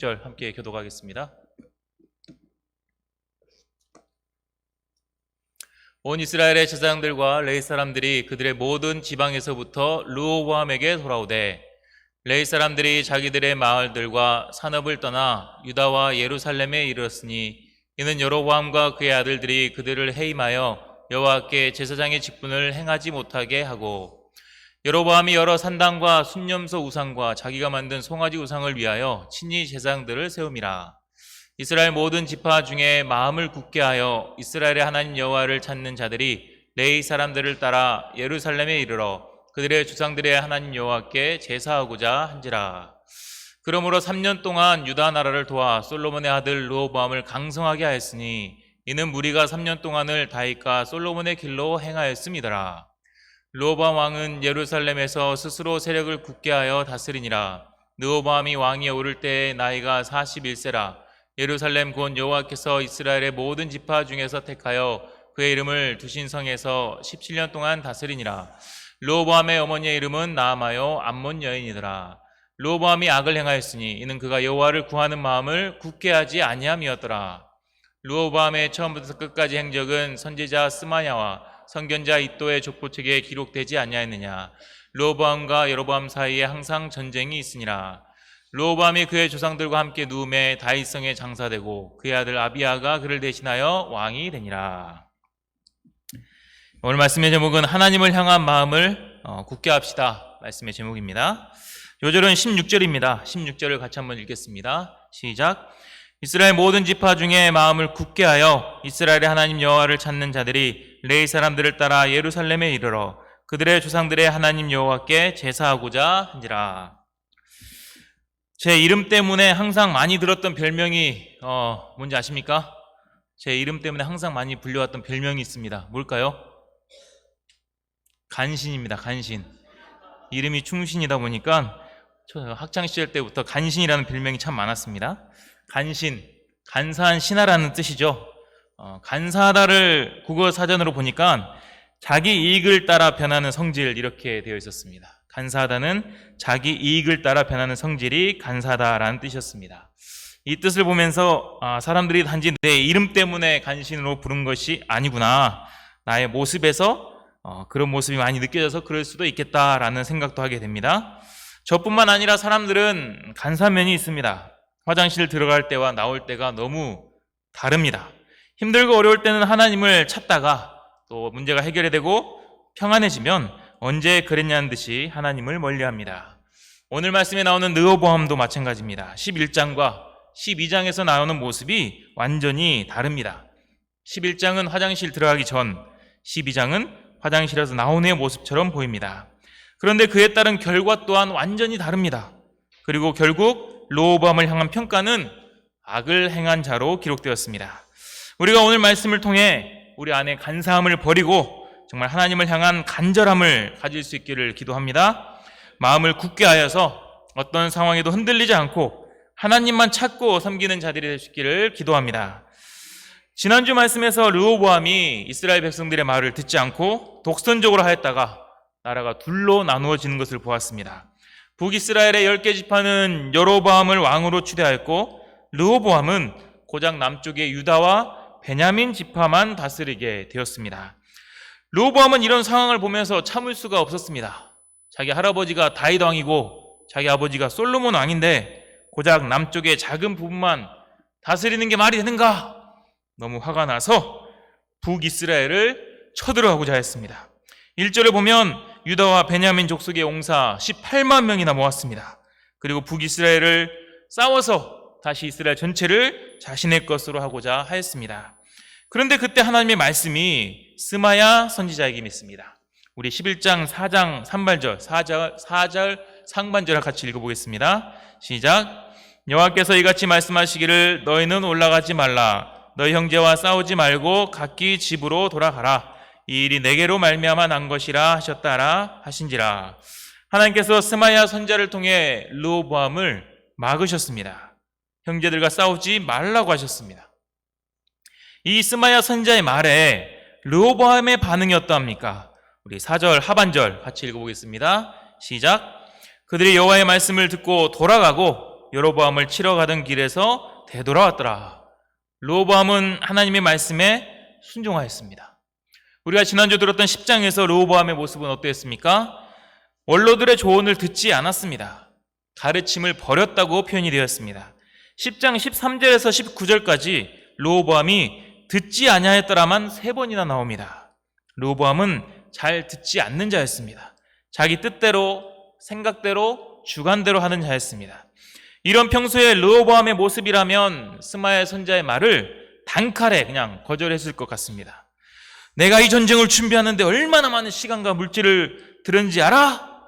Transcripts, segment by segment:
절 함께 교독하겠습니다. 온 이스라엘의 제사장들과 레이 사람들이 그들의 모든 지방에서부터 르호보암에게 돌아오되 레이 사람들이 자기들의 마을들과 산업을 떠나 유다와 예루살렘에 이르렀으니 이는 여로보암과 그의 아들들이 그들을 해임하여 여호와께 제사장의 직분을 행하지 못하게 하고 여로보암이 여러 산당과 순념소 우상과 자기가 만든 송아지 우상을 위하여 친히 제사장들을 세움이라 이스라엘 모든 지파 중에 마음을 굳게 하여 이스라엘의 하나님 여호와를 찾는 자들이 레이 사람들을 따라 예루살렘에 이르러 그들의 조상들의 하나님 여호와께 제사하고자 한지라. 그러므로 3년 동안 유다 나라를 도와 솔로몬의 아들 르호보암을 강성하게 하였으니 이는 무리가 3년 동안을 다윗과 솔로몬의 길로 행하였음이더라 르호보암 왕은 예루살렘에서 스스로 세력을 굳게 하여 다스리니라. 르호보암이 왕위에 오를 때의 나이가 41세라. 예루살렘 곧 여호와께서 이스라엘의 모든 지파 중에서 택하여 그의 이름을 두신 성에서 17년 동안 다스리니라. 르호보암의 어머니의 이름은 나아마요 암몬 여인이더라. 르호보암이 악을 행하였으니 이는 그가 여호와를 구하는 마음을 굳게 하지 아니함이었더라. 르호보암의 처음부터 끝까지 행적은 선지자 스마야와 선견자 이또의 족보책에 기록되지 아니하였느냐? 르호보암과 여로보암 사이에 항상 전쟁이 있으니라. 르호보암이 그의 조상들과 함께 누움에 다윗성에 장사되고 그의 아들 아비아가 그를 대신하여 왕이 되니라. 오늘 말씀의 제목은 하나님을 향한 마음을 어, 굳게 합시다 말씀의 제목입니다. 요절은 16절입니다. 16절을 같이 한번 읽겠습니다. 시작. 이스라엘 모든 지파 중에 마음을 굳게 하여 이스라엘의 하나님 여호와를 찾는 자들이 레이 사람들을 따라 예루살렘에 이르러 그들의 조상들의 하나님 여호와께 제사하고자 한지라. 제 이름 때문에 항상 많이 들었던 별명이 어, 뭔지 아십니까? 제 이름 때문에 항상 많이 불려왔던 별명이 있습니다. 뭘까요? 간신입니다. 간신. 이름이 충신이다 보니까 저 학창 시절 때부터 간신이라는 별명이 참 많았습니다. 간신, 간사한 신하라는 뜻이죠. 어, 간사하다를 국어 사전으로 보니까 자기 이익을 따라 변하는 성질 이렇게 되어 있었습니다. 간사하다는 자기 이익을 따라 변하는 성질이 간사다라는 뜻이었습니다. 이 뜻을 보면서 아, 사람들이 단지 내 이름 때문에 간신으로 부른 것이 아니구나. 나의 모습에서 어, 그런 모습이 많이 느껴져서 그럴 수도 있겠다라는 생각도 하게 됩니다. 저뿐만 아니라 사람들은 간사면이 있습니다. 화장실 들어갈 때와 나올 때가 너무 다릅니다. 힘들고 어려울 때는 하나님을 찾다가 또 문제가 해결이 되고 평안해지면 언제 그랬냐는 듯이 하나님을 멀리합니다. 오늘 말씀에 나오는 느어보함도 마찬가지입니다. 11장과 12장에서 나오는 모습이 완전히 다릅니다. 11장은 화장실 들어가기 전, 12장은 화장실에서 나온 후의 모습처럼 보입니다. 그런데 그에 따른 결과 또한 완전히 다릅니다. 그리고 결국 로보암을 향한 평가는 악을 행한 자로 기록되었습니다. 우리가 오늘 말씀을 통해 우리 안에 간사함을 버리고 정말 하나님을 향한 간절함을 가질 수 있기를 기도합니다. 마음을 굳게 하여서 어떤 상황에도 흔들리지 않고 하나님만 찾고 섬기는 자들이 될 수 있기를 기도합니다. 지난주 말씀에서 르호보암이 이스라엘 백성들의 말을 듣지 않고 독선적으로 하였다가 나라가 둘로 나누어지는 것을 보았습니다. 북이스라엘의 열개 지파는 여로보암을 왕으로 추대하였고 르호보암은 고장 남쪽의 유다와 베냐민 지파만 다스리게 되었습니다. 르호보암은 이런 상황을 보면서 참을 수가 없었습니다. 자기 할아버지가 다윗 왕이고 자기 아버지가 솔로몬 왕인데 고작 남쪽의 작은 부분만 다스리는 게 말이 되는가? 너무 화가 나서 북이스라엘을 쳐들어가고자 했습니다. 1절을 보면 유다와 베냐민 족속의 옹사 18만 명이나 모았습니다. 그리고 북이스라엘을 싸워서 다시 이스라엘 전체를 자신의 것으로 하고자 하였습니다. 그런데 그때 하나님의 말씀이 스마야 선지자에게 있습니다. 우리 11장 4장 3발절, 4절, 4절 상반절을 같이 읽어보겠습니다. 시작. 여호와께서 이같이 말씀하시기를 너희는 올라가지 말라. 너희 형제와 싸우지 말고 각기 집으로 돌아가라. 이 일이 내게로 말미암아 난 것이라 하셨다라 하신지라. 하나님께서 스마야 선자를 통해 르호보암을 막으셨습니다. 형제들과 싸우지 말라고 하셨습니다. 이 스마야 선자의 말에 르호보암의 반응이 어떠합니까? 우리 4절 하반절 같이 읽어보겠습니다. 시작. 그들이 여호와의 말씀을 듣고 돌아가고 여로보암을 치러 가던 길에서 되돌아왔더라. 로보암은 하나님의 말씀에 순종하였습니다. 우리가 지난주 들었던 10장에서 로보암의 모습은 어땠습니까? 원로들의 조언을 듣지 않았습니다. 가르침을 버렸다고 표현이 되었습니다. 10장 13절에서 19절까지 로보암이 듣지 아니하였더라만 세 번이나 나옵니다. 로보암은 잘 듣지 않는 자였습니다. 자기 뜻대로 생각대로 주관대로 하는 자였습니다. 이런 평소에 르호보암의 모습이라면 스마엘 선자의 말을 단칼에 그냥 거절했을 것 같습니다. 내가 이 전쟁을 준비하는데 얼마나 많은 시간과 물질을 들은지 알아?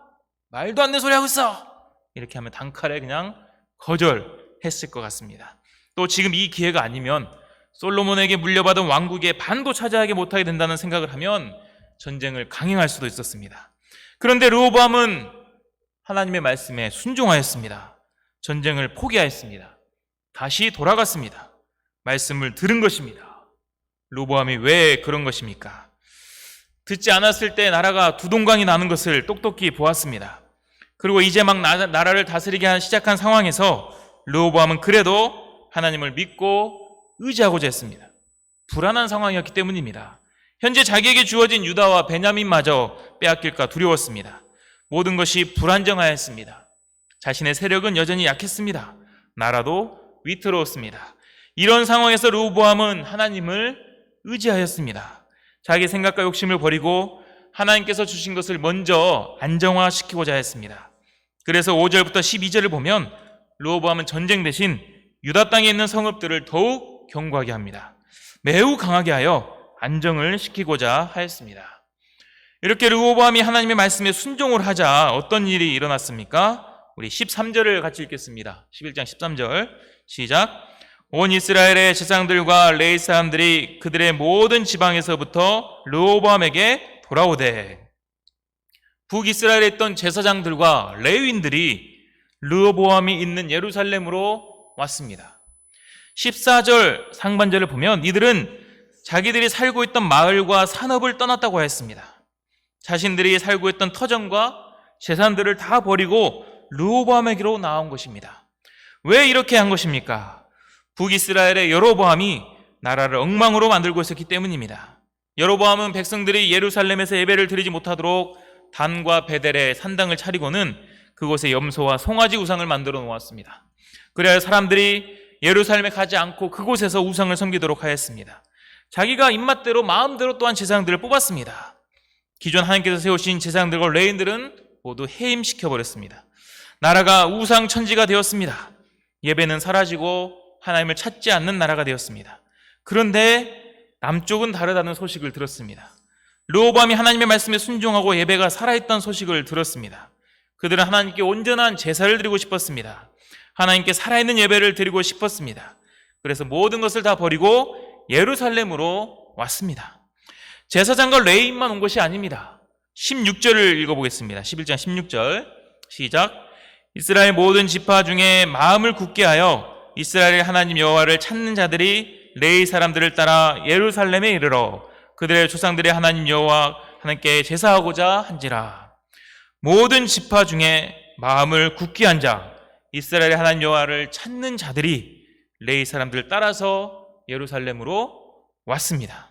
말도 안 되는 소리 하고 있어. 이렇게 하면 단칼에 그냥 거절했을 것 같습니다. 또 지금 이 기회가 아니면 솔로몬에게 물려받은 왕국의 반도 차지하게 못하게 된다는 생각을 하면 전쟁을 강행할 수도 있었습니다. 그런데 르호보암은 하나님의 말씀에 순종하였습니다. 전쟁을 포기하였습니다. 다시 돌아갔습니다. 말씀을 들은 것입니다. 로보암이 왜 그런 것입니까? 듣지 않았을 때 나라가 두 동강이 나는 것을 똑똑히 보았습니다. 그리고 이제 막 나, 나라를 다스리게 한- 시작한 상황에서 르호보암은 그래도 하나님을 믿고 의지하고자 했습니다. 불안한 상황이었기 때문입니다. 현재 자기에게 주어진 유다와 베냐민마저 빼앗길까 두려웠습니다. 모든 것이 불안정하였습니다. 자신의 세력은 여전히 약했습니다. 나라도 위태로웠습니다. 이런 상황에서 르호보암은 하나님을 의지하였습니다. 자기 생각과 욕심을 버리고 하나님께서 주신 것을 먼저 안정화시키고자 했습니다. 그래서 5절부터 12절을 보면 르호보암은 전쟁 대신 유다 땅에 있는 성읍들을 더욱 경고하게 합니다. 매우 강하게 하여 안정을 시키고자 하였습니다. 이렇게 르호보암이 하나님의 말씀에 순종을 하자 어떤 일이 일어났습니까? 우리 13절을 같이 읽겠습니다. 11장 13절 시작. 온 이스라엘의 제사장들과 레이 사람들이 그들의 모든 지방에서부터 르호보암에게 돌아오되 북이스라엘에 있던 제사장들과 레위인들이 르호보암이 있는 예루살렘으로 왔습니다. 14절 상반절을 보면 이들은 자기들이 살고 있던 마을과 산업을 떠났다고 했습니다. 자신들이 살고 있던 터전과 재산들을 다 버리고 르호보암에게로 나온 것입니다. 왜 이렇게 한 것입니까? 북이스라엘의 여로보암이 나라를 엉망으로 만들고 있었기 때문입니다. 여로보암은 백성들이 예루살렘에서 예배를 드리지 못하도록 단과 베델의 산당을 차리고는 그곳에 염소와 송아지 우상을 만들어 놓았습니다. 그래야 사람들이 예루살렘에 가지 않고 그곳에서 우상을 섬기도록 하였습니다. 자기가 입맛대로 마음대로 또한 제사장들을 뽑았습니다. 기존 하나님께서 세우신 제사장들과 레인들은 모두 해임시켜 버렸습니다. 나라가 우상 천지가 되었습니다. 예배는 사라지고 하나님을 찾지 않는 나라가 되었습니다. 그런데 남쪽은 다르다는 소식을 들었습니다. 르호밤이 하나님의 말씀에 순종하고 예배가 살아있던 소식을 들었습니다. 그들은 하나님께 온전한 제사를 드리고 싶었습니다. 하나님께 살아있는 예배를 드리고 싶었습니다. 그래서 모든 것을 다 버리고 예루살렘으로 왔습니다. 제사장과 레인만 온 것이 아닙니다. 16절을 읽어보겠습니다. 11장 16절 시작. 이스라엘 모든 지파 중에 마음을 굳게 하여 이스라엘 하나님 여호와를 찾는 자들이 레이 사람들을 따라 예루살렘에 이르러 그들의 조상들의 하나님 여호와 하나님께 제사하고자 한지라. 모든 지파 중에 마음을 굳게 한 자, 이스라엘의 하나님 여호와를 찾는 자들이 레이 사람들을 따라서 예루살렘으로 왔습니다.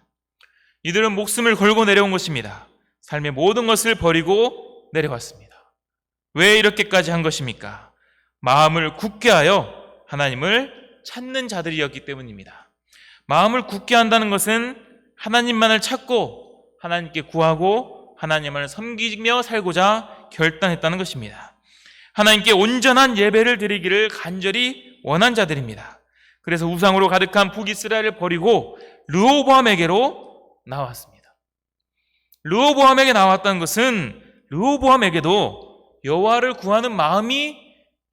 이들은 목숨을 걸고 내려온 것입니다. 삶의 모든 것을 버리고 내려왔습니다. 왜 이렇게까지 한 것입니까? 마음을 굳게 하여 하나님을 찾는 자들이었기 때문입니다. 마음을 굳게 한다는 것은 하나님만을 찾고 하나님께 구하고 하나님을 섬기며 살고자 결단했다는 것입니다. 하나님께 온전한 예배를 드리기를 간절히 원한 자들입니다. 그래서 우상으로 가득한 북이스라엘을 버리고 르호보암에게로 나왔습니다. 르호보암에게 나왔다는 것은 르호보암에게도 여호와를 구하는 마음이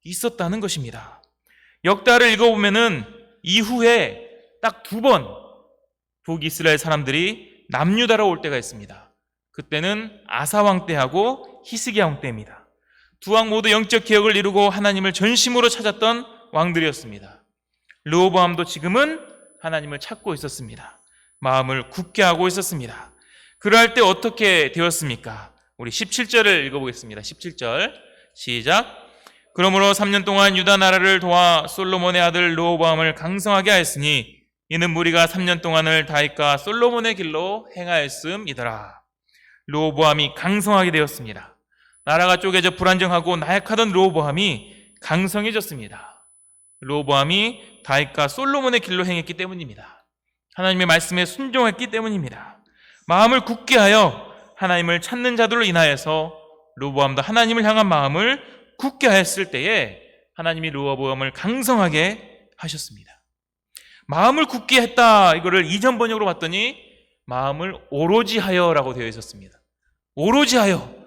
있었다는 것입니다. 역다를 읽어보면은 이후에 딱 두 번 북이스라엘 사람들이 남유다로 올 때가 있습니다. 그때는 아사 왕 때하고 히스기야 왕 때입니다. 두 왕 모두 영적 개혁을 이루고 하나님을 전심으로 찾았던 왕들이었습니다. 르호보암도 지금은 하나님을 찾고 있었습니다. 마음을 굳게 하고 있었습니다. 그럴 때 어떻게 되었습니까? 우리 17절을 읽어보겠습니다. 17절 시작. 그러므로 3년 동안 유다 나라를 도와 솔로몬의 아들 르호보암을 강성하게 하였으니 이는 무리가 3년 동안을 다윗과 솔로몬의 길로 행하였음이더라. 르호보암이 강성하게 되었습니다. 나라가 쪼개져 불안정하고 나약하던 르호보암이 강성해졌습니다. 르호보암이 다윗과 솔로몬의 길로 행했기 때문입니다. 하나님의 말씀에 순종했기 때문입니다. 마음을 굳게 하여 하나님을 찾는 자들로 인하여서 르호보암도 하나님을 향한 마음을 굳게 하였을 때에 하나님이 르호보암을 강성하게 하셨습니다. 마음을 굳게 했다 이거를 이전 번역으로 봤더니 마음을 오로지 하여라고 되어 있었습니다. 오로지 하여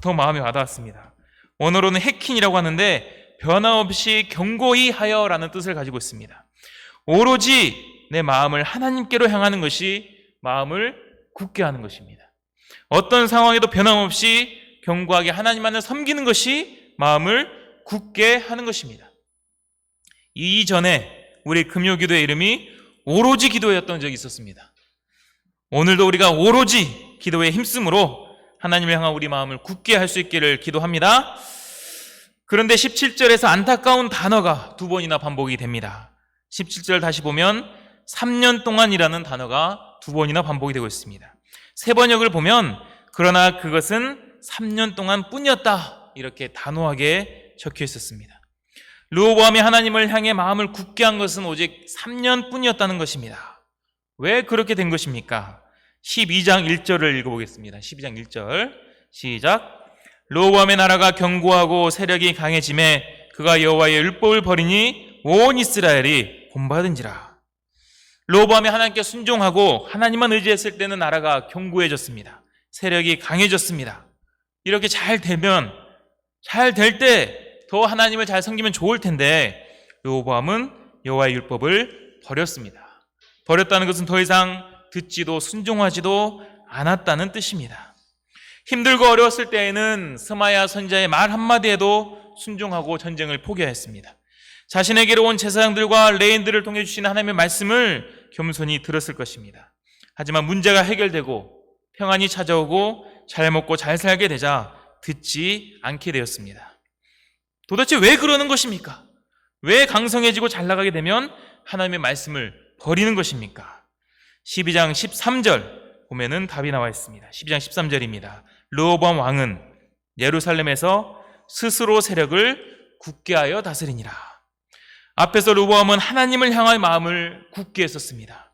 더 마음에 와닿았습니다. 원어로는 해킨이라고 하는데 변함없이 경고히 하여라는 뜻을 가지고 있습니다. 오로지 내 마음을 하나님께로 향하는 것이 마음을 굳게 하는 것입니다. 어떤 상황에도 변함없이 견고하게 하나님만을 섬기는 것이 마음을 굳게 하는 것입니다. 이전에 우리 금요기도의 이름이 오로지 기도였던 적이 있었습니다. 오늘도 우리가 오로지 기도에 힘쓰므로 하나님을 향한 우리 마음을 굳게 할 수 있기를 기도합니다. 그런데 17절에서 안타까운 단어가 두 번이나 반복이 됩니다. 17절 다시 보면 3년 동안이라는 단어가 두 번이나 반복이 되고 있습니다. 세 번역을 보면 그러나 그것은 3년 동안 뿐이었다. 이렇게 단호하게 적혀 있었습니다. 르호보암이 하나님을 향해 마음을 굳게 한 것은 오직 3년 뿐이었다는 것입니다. 왜 그렇게 된 것입니까? 12장 1절을 읽어보겠습니다. 12장 1절 시작 르호보암의 나라가 견고하고 세력이 강해짐에 그가 여호와의 율법을 버리니 온 이스라엘이 본받은지라 르호보암이 하나님께 순종하고 하나님만 의지했을 때는 나라가 견고해졌습니다. 세력이 강해졌습니다. 이렇게 잘 되면 잘 될 때 더 하나님을 잘 섬기면 좋을 텐데 르호보암은 여호와의 율법을 버렸습니다. 버렸다는 것은 더 이상 듣지도 순종하지도 않았다는 뜻입니다. 힘들고 어려웠을 때에는 스마야 선자의 말 한마디에도 순종하고 전쟁을 포기하였습니다. 자신에게로 온 제사장들과 레인들을 통해 주시는 하나님의 말씀을 겸손히 들었을 것입니다. 하지만 문제가 해결되고 평안이 찾아오고 잘 먹고 잘 살게 되자 듣지 않게 되었습니다. 도대체 왜 그러는 것입니까? 왜 강성해지고 잘 나가게 되면 하나님의 말씀을 버리는 것입니까? 12장 13절 보면은 답이 나와 있습니다. 12장 13절입니다. 르호보암 왕은 예루살렘에서 스스로 세력을 굳게 하여 다스리니라. 앞에서 르호보암은 하나님을 향할 마음을 굳게 했었습니다.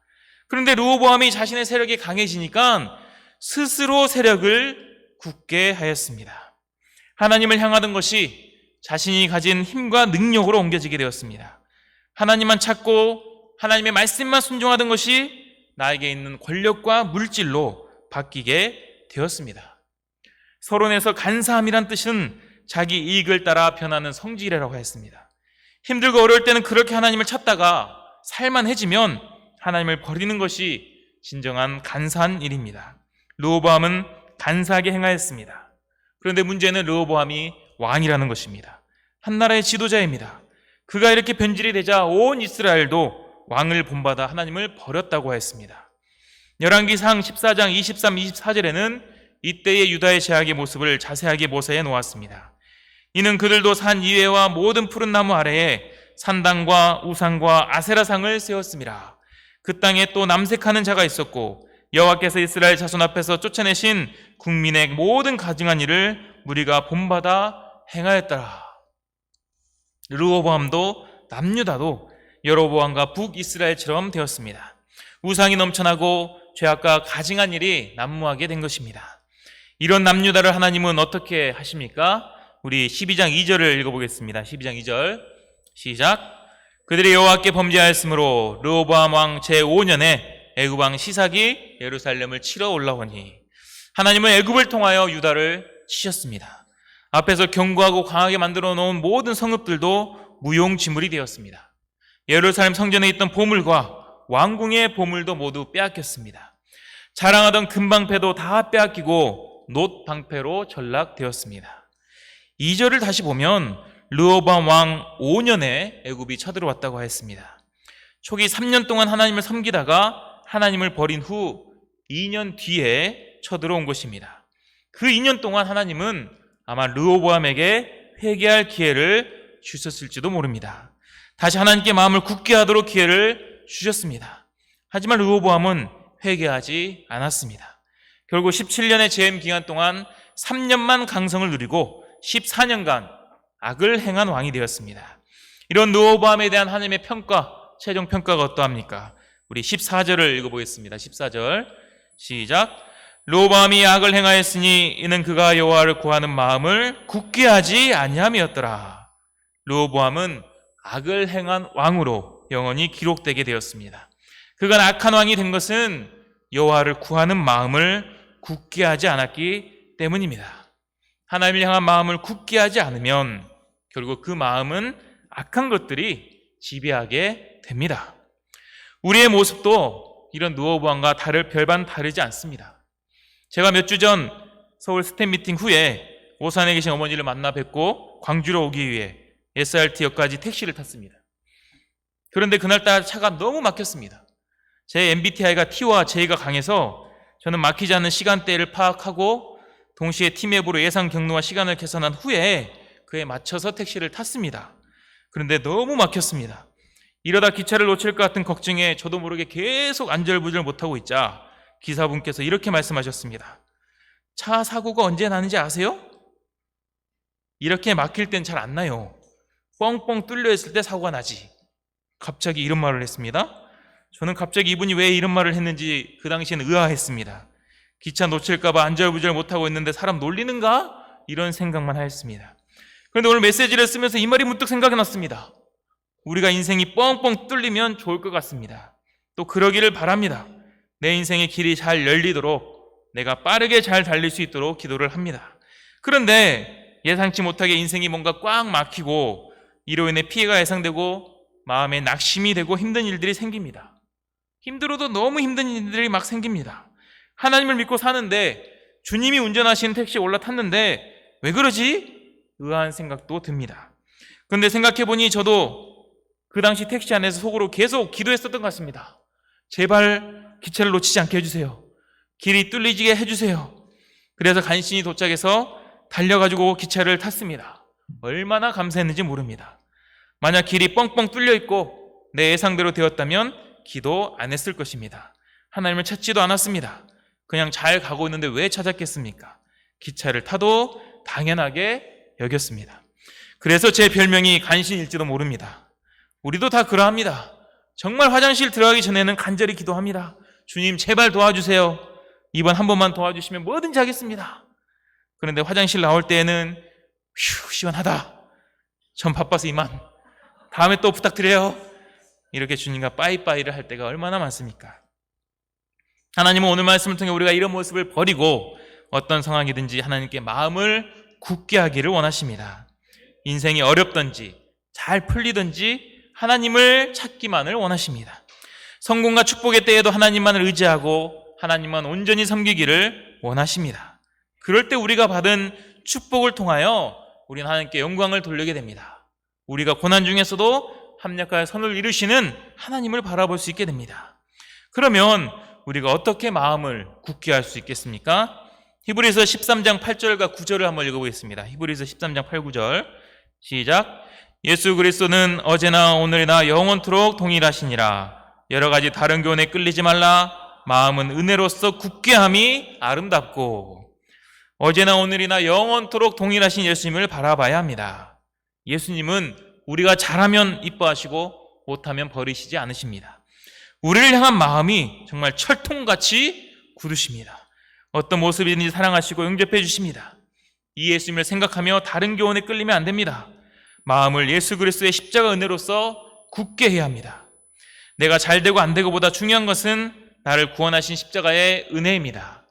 그런데 르호보암이 자신의 세력이 강해지니까 스스로 세력을 굳게 하였습니다. 하나님을 향하던 것이 자신이 가진 힘과 능력으로 옮겨지게 되었습니다. 하나님만 찾고 하나님의 말씀만 순종하던 것이 나에게 있는 권력과 물질로 바뀌게 되었습니다. 서론에서 간사함이란 뜻은 자기 이익을 따라 변하는 성질이라고 했습니다. 힘들고 어려울 때는 그렇게 하나님을 찾다가 살만해지면 하나님을 버리는 것이 진정한 간사한 일입니다. 르호보암은 간사하게 행하였습니다. 그런데 문제는 르호보암이 왕이라는 것입니다. 한 나라의 지도자입니다. 그가 이렇게 변질이 되자 온 이스라엘도 왕을 본받아 하나님을 버렸다고 했습니다. 열왕기상 14장 23, 24절에는 이때의 유다의 제약의 모습을 자세하게 모사해 놓았습니다. 이는 그들도 산 이외와 모든 푸른 나무 아래에 산당과 우상과 아세라상을 세웠습니다. 그 땅에 또 남색하는 자가 있었고 여호와께서 이스라엘 자손 앞에서 쫓아내신 국민의 모든 가증한 일을 무리가 본받아 행하였더라. 르호보암도 남유다도 여로보암과 북이스라엘처럼 되었습니다. 우상이 넘쳐나고 죄악과 가증한 일이 난무하게 된 것입니다. 이런 남유다를 하나님은 어떻게 하십니까? 우리 12장 2절을 읽어보겠습니다. 12장 2절 시작. 그들이 여호와께 범죄하였으므로 르호보암 왕 제5년에 애굽 왕 시삭이 예루살렘을 치러 올라오니 하나님은 애굽을 통하여 유다를 치셨습니다. 앞에서 견고하고 강하게 만들어 놓은 모든 성읍들도 무용지물이 되었습니다. 예루살렘 성전에 있던 보물과 왕궁의 보물도 모두 빼앗겼습니다. 자랑하던 금방패도 다 빼앗기고 놋 방패로 전락되었습니다. 2절을 다시 보면 르호밤 왕 5년에 애굽이 쳐들어왔다고 했습니다. 초기 3년 동안 하나님을 섬기다가 하나님을 버린 후 2년 뒤에 쳐들어온 것입니다. 그 2년 동안 하나님은 아마 르호보암에게 회개할 기회를 주셨을지도 모릅니다. 다시 하나님께 마음을 굳게 하도록 기회를 주셨습니다. 하지만 르호보암은 회개하지 않았습니다. 결국 17년의 재임 기간 동안 3년만 강성을 누리고 14년간 악을 행한 왕이 되었습니다. 이런 르호보암에 대한 하나님의 평가, 최종 평가가 어떠합니까? 우리 14절을 읽어보겠습니다. 14절 시작. 르호보암이 악을 행하였으니 이는 그가 여호와를 구하는 마음을 굳게 하지 아니함이었더라. 르호보암은 악을 행한 왕으로 영원히 기록되게 되었습니다. 그가 악한 왕이 된 것은 여호와를 구하는 마음을 굳게 하지 않았기 때문입니다. 하나님을 향한 마음을 굳게 하지 않으면 결국 그 마음은 악한 것들이 지배하게 됩니다. 우리의 모습도 이런 누어보안과 다를 별반 다르지 않습니다. 제가 몇 주 전 서울 스탠 미팅 후에 오산에 계신 어머니를 만나 뵙고 광주로 오기 위해 SRT역까지 택시를 탔습니다. 그런데 그날따라 차가 너무 막혔습니다. 제 MBTI가 T와 J가 강해서 저는 막히지 않는 시간대를 파악하고 동시에 T맵으로 예상 경로와 시간을 계산한 후에 그에 맞춰서 택시를 탔습니다. 그런데 너무 막혔습니다. 이러다 기차를 놓칠 것 같은 걱정에 저도 모르게 계속 안절부절 못하고 있자 기사분께서 이렇게 말씀하셨습니다. 차 사고가 언제 나는지 아세요? 이렇게 막힐 땐 잘 안 나요. 뻥뻥 뚫려 있을 때 사고가 나지. 갑자기 이런 말을 했습니다. 저는 갑자기 이분이 왜 이런 말을 했는지 그 당시에는 의아했습니다. 기차 놓칠까봐 안절부절 못하고 있는데 사람 놀리는가? 이런 생각만 하였습니다. 그런데 오늘 메시지를 쓰면서 이 말이 문득 생각이 났습니다. 우리가 인생이 뻥뻥 뚫리면 좋을 것 같습니다. 또 그러기를 바랍니다. 내 인생의 길이 잘 열리도록 내가 빠르게 잘 달릴 수 있도록 기도를 합니다. 그런데 예상치 못하게 인생이 뭔가 꽉 막히고 이로 인해 피해가 예상되고 마음에 낙심이 되고 힘든 일들이 생깁니다. 힘들어도 너무 힘든 일들이 막 생깁니다. 하나님을 믿고 사는데 주님이 운전하시는 택시에 올라탔는데 왜 그러지? 의아한 생각도 듭니다. 그런데 생각해보니 저도 그 당시 택시 안에서 속으로 계속 기도했었던 것 같습니다. 제발 기차를 놓치지 않게 해주세요. 길이 뚫리지게 해주세요. 그래서 간신히 도착해서 달려가지고 기차를 탔습니다. 얼마나 감사했는지 모릅니다. 만약 길이 뻥뻥 뚫려 있고 내 예상대로 되었다면 기도 안 했을 것입니다. 하나님을 찾지도 않았습니다. 그냥 잘 가고 있는데 왜 찾았겠습니까? 기차를 타도 당연하게 여겼습니다. 그래서 제 별명이 간신일지도 모릅니다. 우리도 다 그러합니다. 정말 화장실 들어가기 전에는 간절히 기도합니다. 주님, 제발 도와주세요. 이번 한 번만 도와주시면 뭐든지 하겠습니다. 그런데 화장실 나올 때에는 휴, 시원하다. 전 바빠서 이만. 다음에 또 부탁드려요. 이렇게 주님과 빠이빠이를 할 때가 얼마나 많습니까? 하나님은 오늘 말씀을 통해 우리가 이런 모습을 버리고 어떤 상황이든지 하나님께 마음을 굳게 하기를 원하십니다. 인생이 어렵든지 잘 풀리든지 하나님을 찾기만을 원하십니다. 성공과 축복의 때에도 하나님만을 의지하고 하나님만 온전히 섬기기를 원하십니다. 그럴 때 우리가 받은 축복을 통하여 우리는 하나님께 영광을 돌리게 됩니다. 우리가 고난 중에서도 합력하여 선을 이루시는 하나님을 바라볼 수 있게 됩니다. 그러면 우리가 어떻게 마음을 굳게 할 수 있겠습니까? 히브리서 13장 8절과 9절을 한번 읽어보겠습니다. 히브리서 13장 8, 9절 시작 예수 그리스도는 어제나 오늘이나 영원토록 동일하시니라 여러 가지 다른 교훈에 끌리지 말라 마음은 은혜로서 굳게 함이 아름답고 어제나 오늘이나 영원토록 동일하신 예수님을 바라봐야 합니다. 예수님은 우리가 잘하면 이뻐하시고 못하면 버리시지 않으십니다. 우리를 향한 마음이 정말 철통같이 굳으십니다. 어떤 모습이든지 사랑하시고 용접해 주십니다. 이 예수님을 생각하며 다른 교훈에 끌리면 안 됩니다. 마음을 예수 그리스도의 십자가 은혜로서 굳게 해야 합니다. 내가 잘 되고 안 되고보다 중요한 것은 나를 구원하신 십자가의 은혜입니다.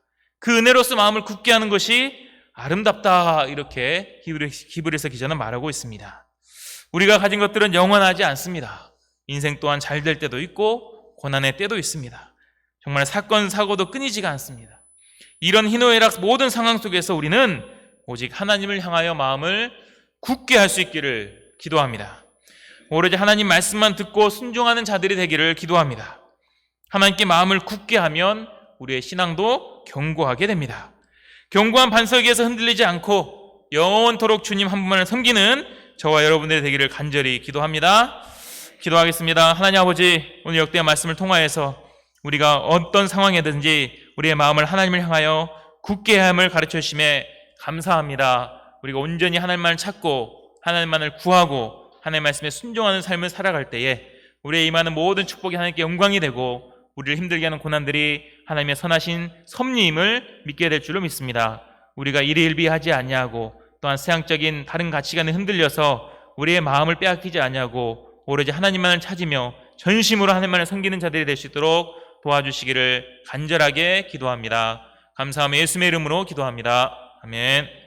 그 은혜로서 마음을 굳게 하는 것이 아름답다 이렇게 히브리서 기자는 말하고 있습니다. 우리가 가진 것들은 영원하지 않습니다. 인생 또한 잘 될 때도 있고 고난의 때도 있습니다. 정말 사건 사고도 끊이지가 않습니다. 이런 희노애락 모든 상황 속에서 우리는 오직 하나님을 향하여 마음을 굳게 할 수 있기를 기도합니다. 오로지 하나님 말씀만 듣고 순종하는 자들이 되기를 기도합니다. 하나님께 마음을 굳게 하면 우리의 신앙도 견고하게 됩니다. 견고한 반석 위에서 흔들리지 않고 영원토록 주님 한 분만을 섬기는 저와 여러분들의 되기를 간절히 기도합니다. 기도하겠습니다. 하나님 아버지, 오늘 역대한 말씀을 통하여서 우리가 어떤 상황이든지 우리의 마음을 하나님을 향하여 굳게 함을 가르쳐 주심에 감사합니다. 우리가 온전히 하나님만을 찾고 하나님만을 구하고 하나님 말씀에 순종하는 삶을 살아갈 때에 우리의 임하는 모든 축복이 하나님께 영광이 되고 우리를 힘들게 하는 고난들이 하나님의 선하신 섭리임을 믿게 될 줄로 믿습니다. 우리가 일희일비하지 아니하고 또한 세상적인 다른 가치관에 흔들려서 우리의 마음을 빼앗기지 아니하고 오로지 하나님만을 찾으며 전심으로 하나님만을 섬기는 자들이 될 수 있도록 도와주시기를 간절하게 기도합니다. 감사하며 예수님의 이름으로 기도합니다. 아멘.